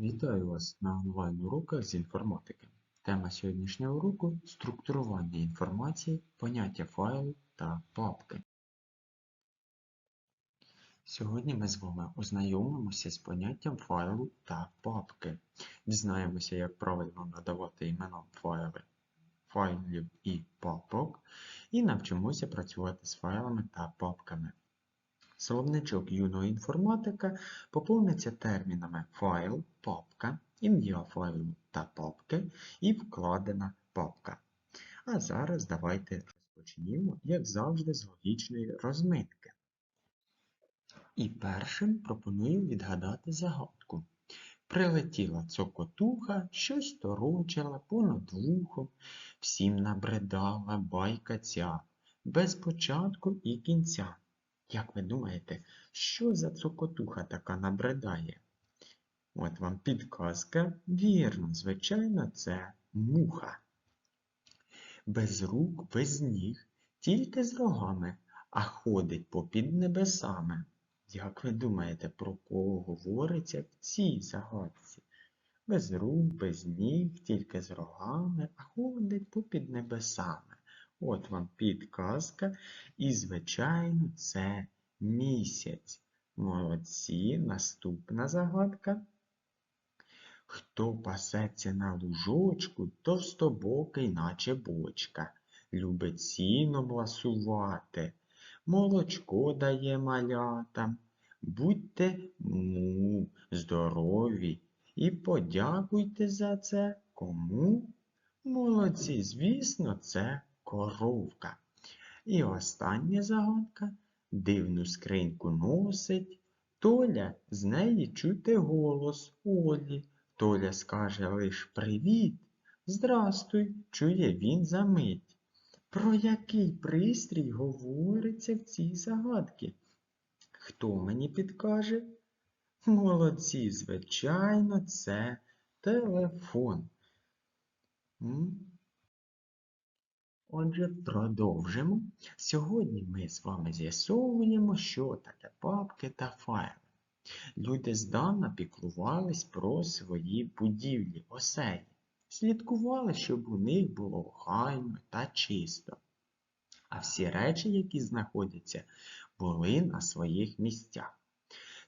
Вітаю вас на онлайн-уроках з інформатики. Тема сьогоднішнього уроку – структурування інформації, поняття файлу та папки. Сьогодні ми з вами ознайомимося з поняттям файлу та папки. Дізнаємося, як правильно надавати імена файли, файлів і папок, і навчимося працювати з файлами та папками. Словничок юного інформатика поповниться термінами файл, папка, ім'я файлу та папки і вкладена папка. А зараз давайте розпочнімо, як завжди, з логічної розмитки. І першим пропоную відгадати загадку. Прилетіла цокотуха, щось торочила понад вухом, всім набридала байка ця, без початку і кінця. Як ви думаєте, що за цокотуха така набридає? От вам підказка. Вірно, звичайно, це муха. Без рук, без ніг, тільки з рогами, а ходить попід небесами. Як ви думаєте, про кого говориться в цій загадці? Без рук, без ніг, тільки з рогами, а ходить попід небесами. От вам підказка, і, звичайно, це місяць. Молодці, наступна загадка. Хто пасеться на лужочку, товстобокий, наче бочка, любить сіном ласувати, молочко дає малятам. Будьте му, здорові і подякуйте за це кому? Молодці, звісно, це коровка. І остання загадка. Дивну скриньку носить. Толя з неї чути голос Олі. Толя скаже лиш привіт. Здрастуй, чує він за мить. Про який пристрій говориться в цій загадці? Хто мені підкаже? Молодці, звичайно, це телефон. Отже, продовжимо. Сьогодні ми з вами з'ясовуємо, що таке папки та файли. Люди здавна піклувались про свої будівлі, оселі, слідкували, щоб у них було охайно та чисто. А всі речі, які знаходяться, були на своїх місцях.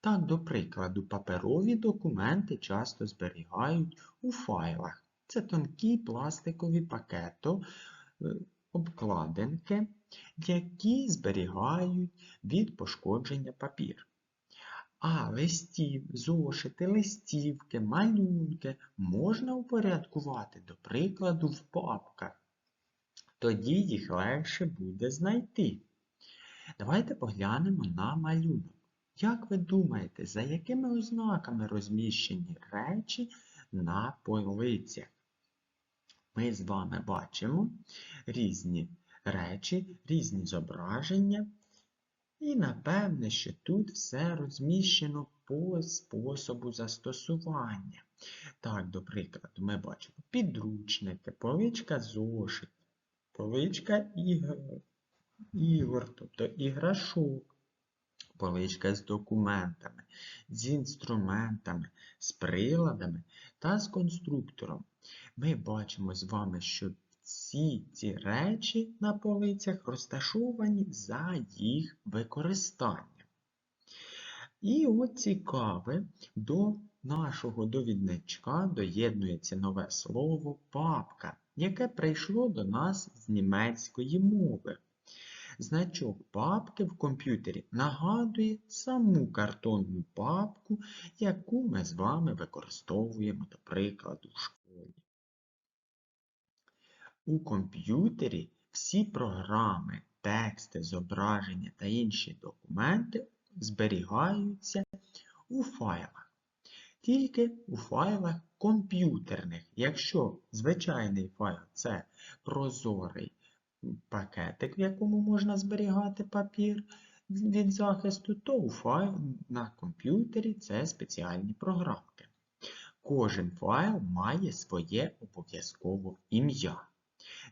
Так, до прикладу, паперові документи часто зберігають у файлах. Це тонкі пластикові пакети, обкладинки, які зберігають від пошкодження папір. А листів, зошити, листівки, малюнки можна упорядкувати, до прикладу, в папках. Тоді їх легше буде знайти. Давайте поглянемо на малюнок. Як ви думаєте, за якими ознаками розміщені речі на полицях? Ми з вами бачимо різні речі, різні зображення. І напевне, що тут все розміщено по способу застосування. Так, до прикладу, ми бачимо підручники, поличка зошит, поличка ігор, тобто іграшок, поличка з документами, з інструментами, з приладами та з конструктором. Ми бачимо з вами, що всі ці речі на полицях розташовані за їх використанням. І от цікаве, до нашого довідничка доєднується нове слово папка, яке прийшло до нас з німецької мови. Значок папки в комп'ютері нагадує саму картонну папку, яку ми з вами використовуємо, до прикладу, в школі. У комп'ютері всі програми, тексти, зображення та інші документи зберігаються у файлах. Тільки у файлах комп'ютерних. Якщо звичайний файл це прозорий пакетик, в якому можна зберігати папір від захисту, то у файл на комп'ютері це спеціальні програмки. Кожен файл має своє обов'язкове ім'я.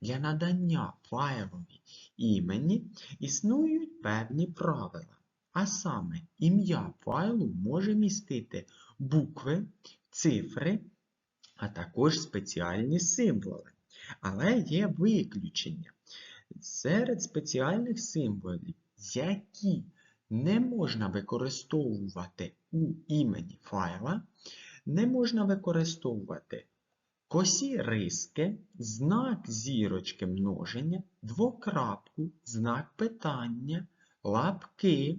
Для надання файлові імені існують певні правила. А саме, ім'я файлу може містити букви, цифри, а також спеціальні символи. Але є виключення. Серед спеціальних символів, які не можна використовувати у імені файла, не можна використовувати косі риски, знак зірочки множення, двокрапку, знак питання, лапки,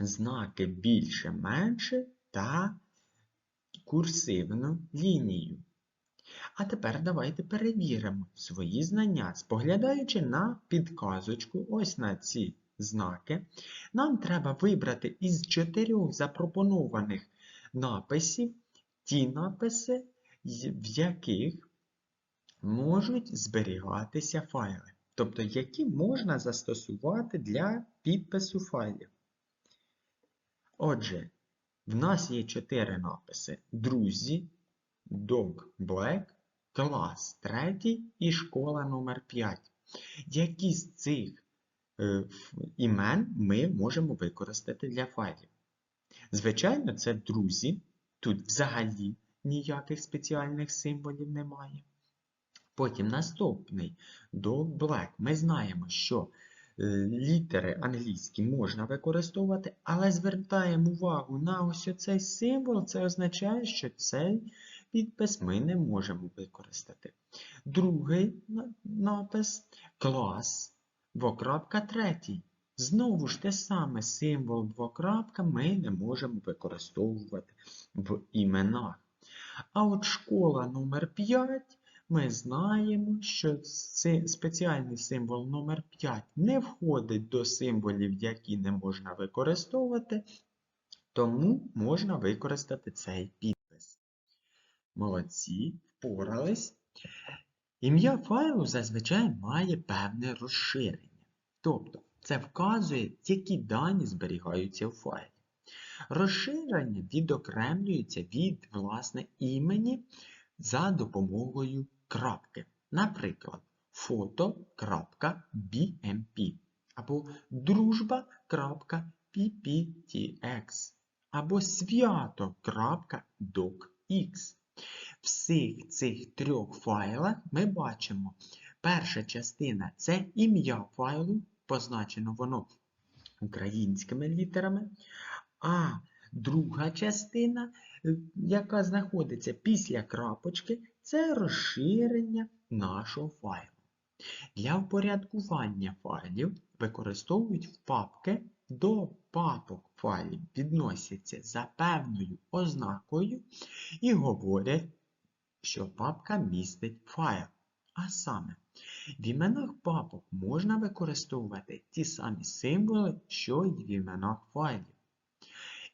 знаки більше-менше та курсивну лінію. А тепер давайте перевіримо свої знання, споглядаючи на підказочку, ось на ці знаки, нам треба вибрати із чотирьох запропонованих написів ті написи, в яких можуть зберігатися файли, тобто які можна застосувати для підпису файлів. Отже, в нас є чотири написи: Друзі, Dog Black, клас 3 і школа номер 5 Які з цих е, імен ми можемо використати для файлів? Звичайно, це друзі. Тут взагалі ніяких спеціальних символів немає. Потім наступний Dog Black. Ми знаємо, що е, літери англійські можна використовувати, але звертаємо увагу на ось оцей символ, це означає, що цей підпис ми не можемо використати. Другий напис клас, двокрапка третій. Знову ж те саме символ двокрапка ми не можемо використовувати в іменах. А от школа номер 5 ми знаємо, що спеціальний символ номер 5 не входить до символів, які не можна використовувати, тому можна використати цей підпис. Молодці, впорались. Ім'я файлу зазвичай має певне розширення. Тобто, це вказує, які дані зберігаються у файлі. Розширення відокремлюється від власне імені за допомогою крапки. Наприклад, photo.bmp або дружба.pptx або свято.docx. Всіх цих трьох файлах ми бачимо, перша частина це ім'я файлу, позначено воно українськими літерами. А друга частина, яка знаходиться після крапочки, це розширення нашого файлу. Для впорядкування файлів використовують папки до папок файлів відносяться за певною ознакою і говорять, що папка містить файл. А саме, в іменах папок можна використовувати ті самі символи, що й в іменах файлів.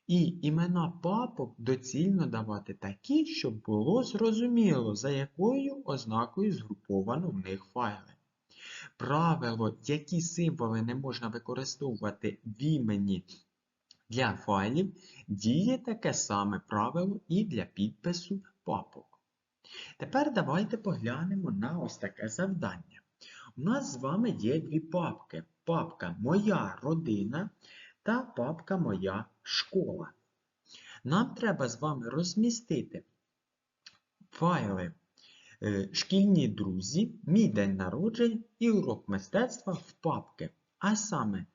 І імена папок доцільно давати такі, щоб було зрозуміло, за якою ознакою згруповано в них файли. Правило, які символи не можна використовувати в імені для файлів, діє таке саме правило і для підпису папок. Тепер давайте поглянемо на ось таке завдання. У нас з вами є дві папки. Папка Моя родина та папка Моя школа. Нам треба з вами розмістити файли е, Шкільні друзі, Мій день народження і урок мистецтва в папки. А саме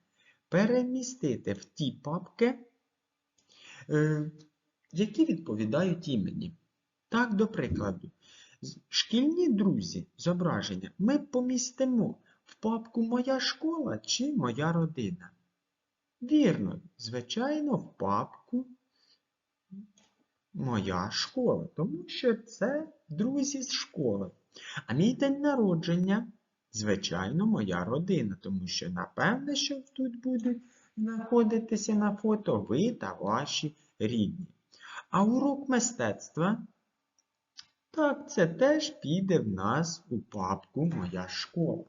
перемістити в ті папки, е, які відповідають імені. Так, до прикладу, шкільні друзі зображення ми помістимо в папку Моя школа чи Моя родина. Вірно, звичайно, в папку Моя школа, тому що це друзі з школи. А мій день народження, звичайно, моя родина, тому що, напевне, що тут будуть знаходитися на фото ви та ваші рідні. А урок мистецтва, так, це теж піде в нас у папку Моя школа.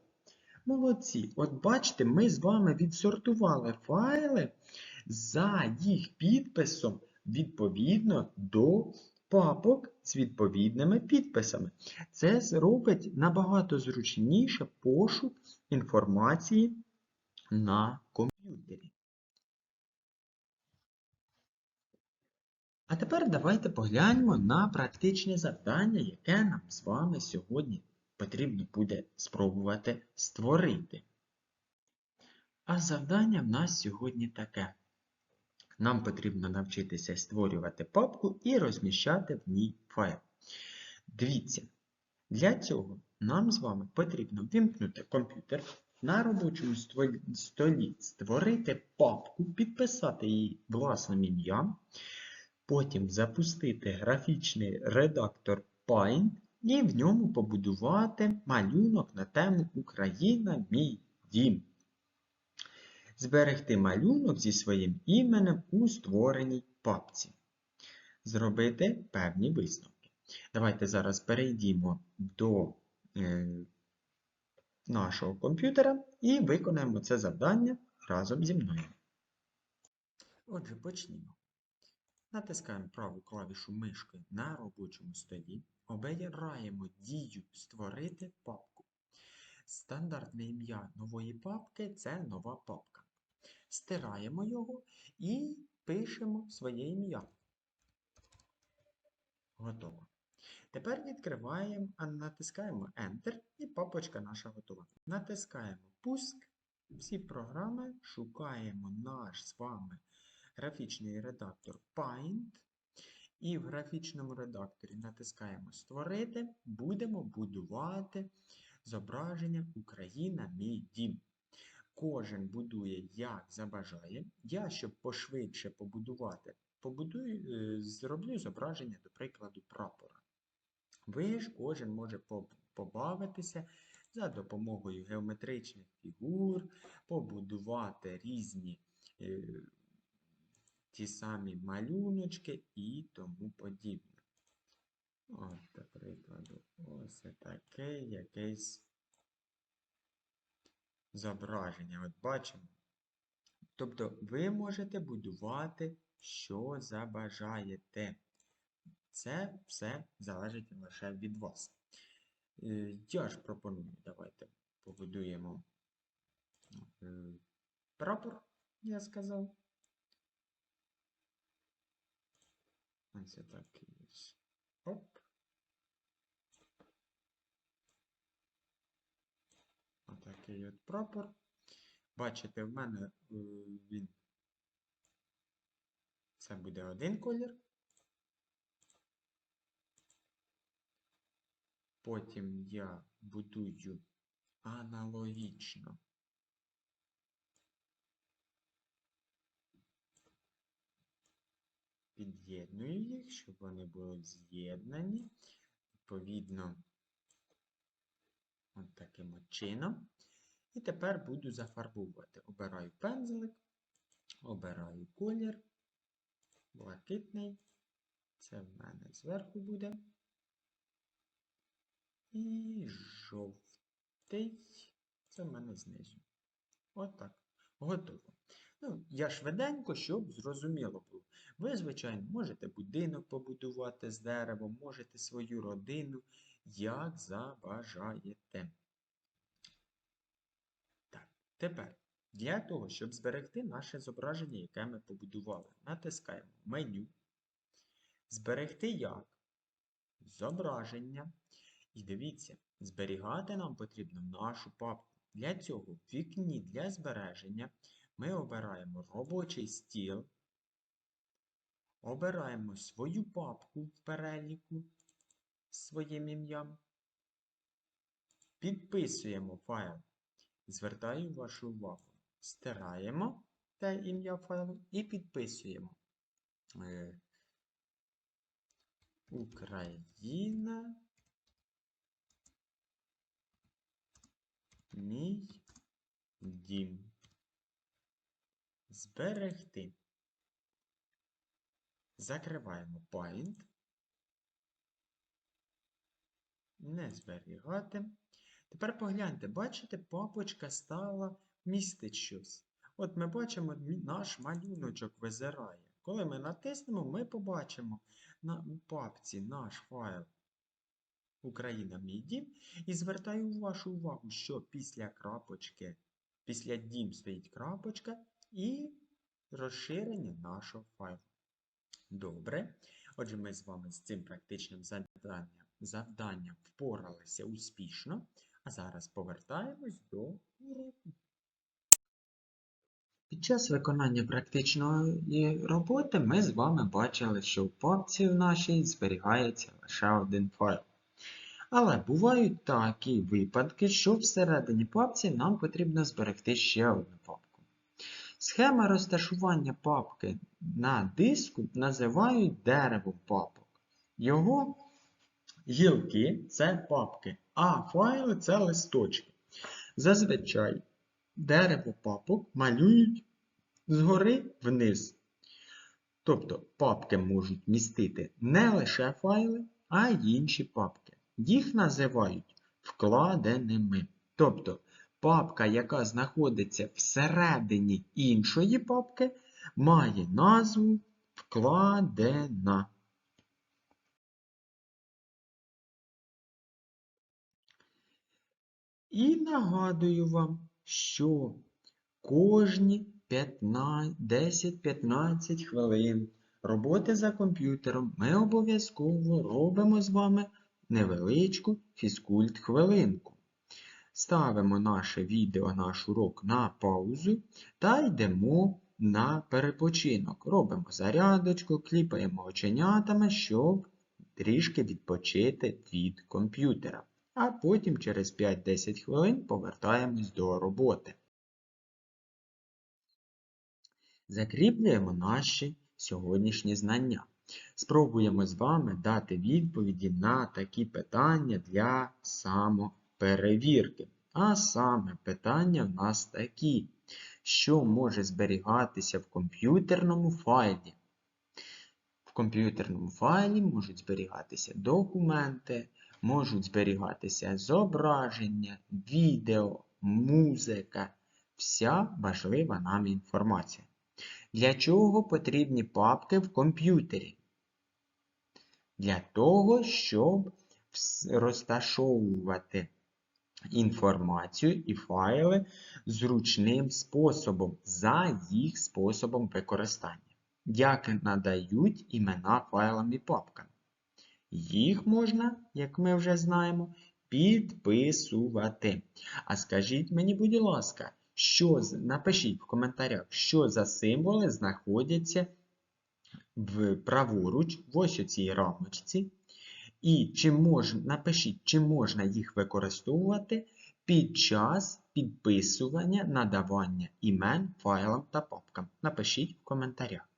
Молодці, от бачите, ми з вами відсортували файли за їх підписом відповідно до папок з відповідними підписами. Це зробить набагато зручніше пошук інформації на комп'ютері. А тепер давайте погляньмо на практичне завдання, яке нам з вами сьогодні потрібно буде спробувати створити. А завдання в нас сьогодні таке. Нам потрібно навчитися створювати папку і розміщати в ній файл. Дивіться, для цього нам з вами потрібно вимкнути комп'ютер на робочому столі, створити папку, підписати її власним ім'ям, потім запустити графічний редактор Paint і в ньому побудувати малюнок на тему Україна мій дім. Зберегти малюнок зі своїм іменем у створеній папці. Зробити певні висновки. Давайте зараз перейдімо до е, нашого комп'ютера і виконаємо це завдання разом зі мною. Отже, почнімо. Натискаємо праву клавішу мишки на робочому столі, обираємо дію Створити папку. Стандартне ім'я нової папки це нова папка. Стираємо його і пишемо своє ім'я. Готово. Тепер відкриваємо, натискаємо Enter і папочка наша готова. Натискаємо Пуск. Всі програми шукаємо наш з вами графічний редактор Paint. І в графічному редакторі натискаємо Створити. Будемо будувати зображення Україна мій дім. Кожен будує як забажає. Я, щоб пошвидше побудувати, побудую, е, зроблю зображення, до прикладу, прапора. Ви ж кожен може побавитися за допомогою геометричних фігур, побудувати різні е, ті самі малюночки і тому подібне. От, до прикладу, ось таке якесь зображення. От бачимо. Тобто ви можете будувати, що забажаєте. Це все залежить лише від вас. Е, Я ж пропоную, давайте побудуємо е, прапор, я сказав. Ось такий ось. Оп. Отакий от прапор. Бачите, в мене е, він. Це буде один колір. Потім я будую аналогічно. Під'єдную їх, щоб вони були з'єднані. Відповідно, от таким от чином. І тепер буду зафарбовувати. Обираю пензлик, обираю колір, блакитний. Це в мене зверху буде. І жовтий. Це в мене знизу. Отак. Готово. Ну, я швиденько, щоб зрозуміло було. Ви, звичайно, можете будинок побудувати з деревом, можете свою родину, як забажаєте. Тепер, для того, щоб зберегти наше зображення, яке ми побудували, натискаємо меню. Зберегти як? Зображення. І дивіться, зберігати нам потрібно нашу папку. Для цього в вікні для збереження ми обираємо робочий стіл, обираємо свою папку в переліку своїм ім'ям, підписуємо файл. Звертаю вашу увагу. Стираємо те ім'я файлу і підписуємо. Е, Україна. Мій дім. Зберегти. Закриваємо Paint. Не зберігати. Тепер погляньте, бачите, папочка стала містить щось. От ми бачимо, наш малюночок визирає. Коли ми натиснемо, ми побачимо на, папці наш файл Україна мій дім. І звертаю вашу увагу, що після крапочки, після дім стоїть крапочка і розширення нашого файлу. Добре. Отже, ми з вами з цим практичним завданням, завданням впоралися успішно, а зараз повертаємось до уроку. Під час виконання практичної роботи ми з вами бачили, що в папці в нашій зберігається лише один файл. Але бувають такі випадки, що всередині папці нам потрібно зберегти ще одну папку. Схема розташування папки на диску називають деревом папок. Його гілки це папки, а файли це листочки. Зазвичай дерево папок малюють згори вниз. Тобто папки можуть містити не лише файли, а й інші папки. Їх називають вкладеними. Тобто папка, яка знаходиться всередині іншої папки, має назву вкладена. І нагадую вам, що кожні 10-15 хвилин роботи за комп'ютером ми обов'язково робимо з вами невеличку фізкульт-хвилинку. Ставимо наше відео, наш урок на паузу та йдемо на перепочинок. Робимо зарядочку, кліпаємо оченятами, щоб трішки відпочити від комп'ютера. А потім через 5-10 хвилин повертаємось до роботи. Закріплюємо наші сьогоднішні знання. Спробуємо з вами дати відповіді на такі питання для самоперевірки. А саме питання в нас такі, що може зберігатися в комп'ютерному файлі. В комп'ютерному файлі можуть зберігатися документи, можуть зберігатися зображення, відео, музика, вся важлива нам інформація. Для чого потрібні папки в комп'ютері? Для того, щоб розташовувати інформацію і файли зручним способом за їх способом використання. Як надають імена файлам і папкам? Їх можна, як ми вже знаємо, підписувати. А скажіть мені, будь ласка, що напишіть в коментарях, що за символи знаходяться в праворуч в ось цій рамочці. І чи мож, напишіть, чи можна їх використовувати під час підписування надавання імен файлам та папкам. Напишіть в коментарях.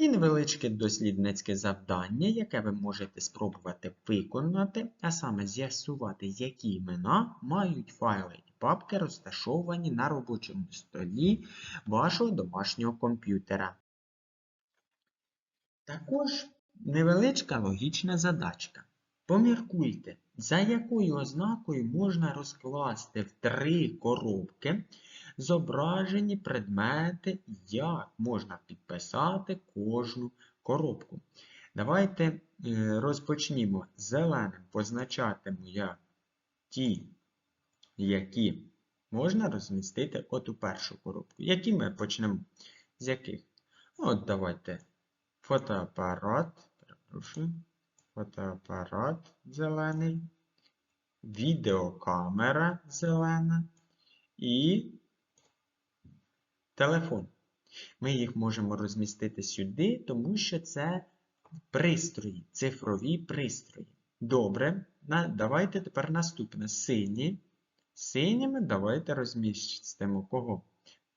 І невеличке дослідницьке завдання, яке ви можете спробувати виконати, а саме з'ясувати, які імена мають файли і папки, розташовані на робочому столі вашого домашнього комп'ютера. Також невеличка логічна задачка. Поміркуйте, за якою ознакою можна розкласти в три коробки зображені предмети, як можна підписати кожну коробку. Давайте е, розпочнімо зеленим, позначатиму я ті, які можна розмістити от у першу коробку. Які ми почнемо? З яких? От давайте фотоапарат, перепрошую, фотоапарат зелений, відеокамера зелена і телефон. Ми їх можемо розмістити сюди, тому що це пристрої, цифрові пристрої. Добре, давайте тепер наступне. Сині. Синіми давайте розмістимо кого?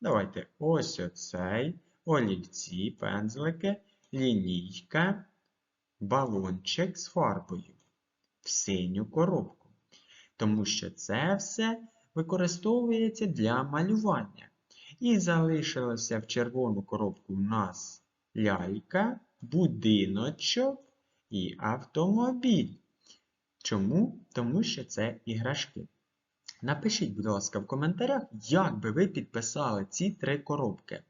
Давайте ось оцей, олівці, пензлики, лінійка, балончик з фарбою в синю коробку. Тому що це все використовується для малювання. І залишилося в червону коробку у нас лялька, будиночок і автомобіль. Чому? Тому що це іграшки. Напишіть, будь ласка, в коментарях, як би ви підписали ці три коробки.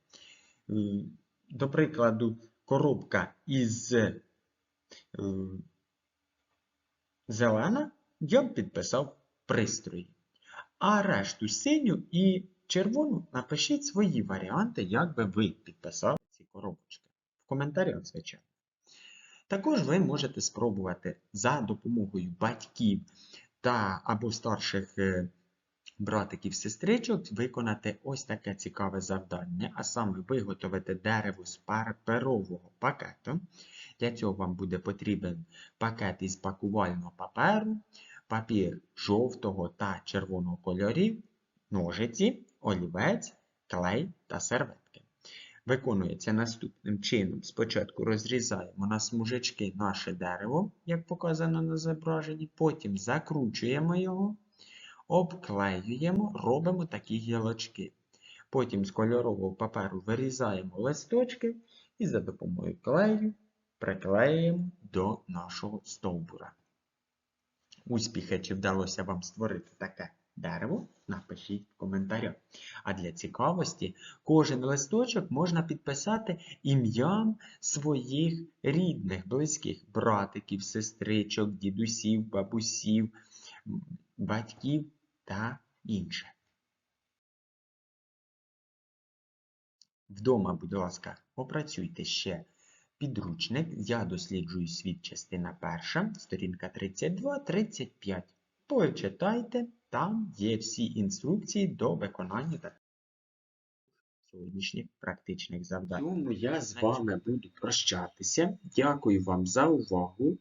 До прикладу, коробка із е, зелена я б підписав пристрої. А решту синю і червону напишіть свої варіанти, як би ви підписали ці коробочки в коментарях, звичайно. Також ви можете спробувати за допомогою батьків та або старших е, братиків сестричок виконати ось таке цікаве завдання, а саме виготовити дерево з паперового пакету. Для цього вам буде потрібен пакет із пакувального паперу, папір жовтого та червоного кольорів, ножиці, олівець, клей та серветки. Виконується наступним чином. Спочатку розрізаємо на смужечки наше дерево, як показано на зображенні, потім закручуємо його, обклеюємо, робимо такі гілочки. Потім з кольорового паперу вирізаємо листочки і за допомогою клею приклеюємо до нашого стовбура. Успіхи, чи вдалося вам створити таке дерево, напишіть в коментарях. А для цікавості, кожен листочок можна підписати ім'ям своїх рідних, близьких братиків, сестричок, дідусів, бабусів, батьків та інше. Вдома, будь ласка, опрацюйте ще підручник. Я досліджую світ, частина перша, сторінка 32-35. Почитайте, там є всі інструкції до виконання та сьогоднішніх практичних завдань. Тому я з вами буду прощатися. Дякую вам за увагу.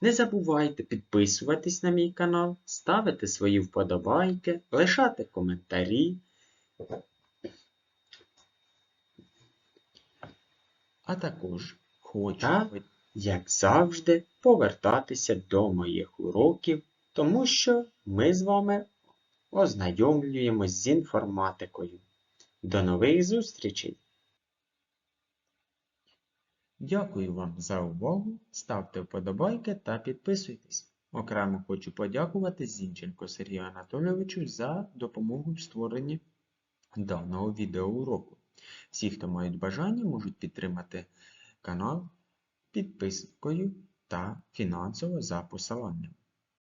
Не забувайте підписуватись на мій канал, ставити свої вподобайки, лишати коментарі. А також хочу, як завжди, повертатися до моїх уроків, тому що ми з вами ознайомлюємось з інформатикою. До нових зустрічей! Дякую вам за увагу. Ставте вподобайки та підписуйтесь. Окремо хочу подякувати Зінченко Сергію Анатолійовичу за допомогу в створенні даного відеоуроку. Всі, хто мають бажання, можуть підтримати канал підпискою та фінансово за посиланням.